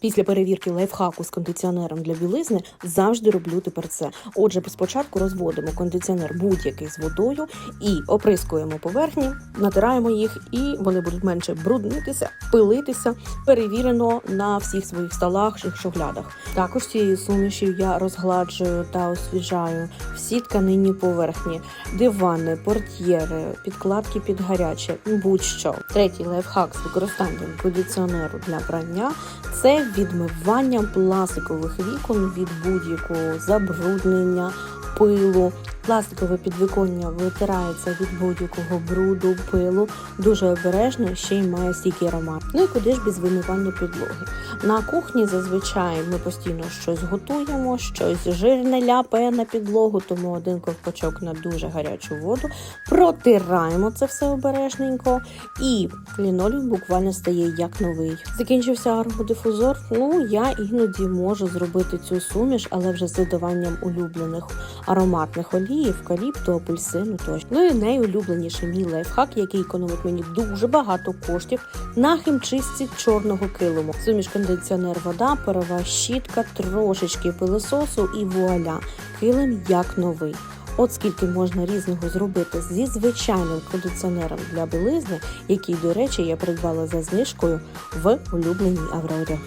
Після перевірки лайфхаку з кондиціонером для білизни завжди роблю тепер це. Отже, спочатку розводимо кондиціонер будь-який з водою і оприскуємо поверхні, натираємо їх, і вони будуть менше бруднитися, пилитися. Перевірено на всіх своїх столах і шухлядах. Також цією сумішю я розгладжую та освіжаю всі тканинні поверхні, дивани, портьєри, підкладки під гаряче, будь-що. Третій лайфхак з використанням кондиціонеру для прання це відмивання пластикових вікон від будь-якого забруднення, пилу. Пластикове підвіконня витирається від будь-якого бруду, пилу. Дуже обережно ще й має стійкий аромат. Ну і куди ж без вимивання підлоги? На кухні зазвичай ми постійно щось готуємо, щось жирне ляпає на підлогу, тому один ковпачок на дуже гарячу воду. Протираємо це все обережненько, і лінолеум буквально стає як новий. Закінчився аромодифузор. Ну я іноді можу зробити цю суміш, але вже з додаванням улюблених ароматних олій, евкаліпту, апельсину тощо. Ну і найулюбленіший мій лайфхак, який економить мені дуже багато коштів на хімчистці чорного килиму. Суміш кондиціонер, вода, парова щітка, трошечки пилососу і вуаля. Килим як новий. От скільки можна різного зробити зі звичайним кондиціонером для білизни, який, до речі, я придбала за знижкою в улюбленій Аврорі.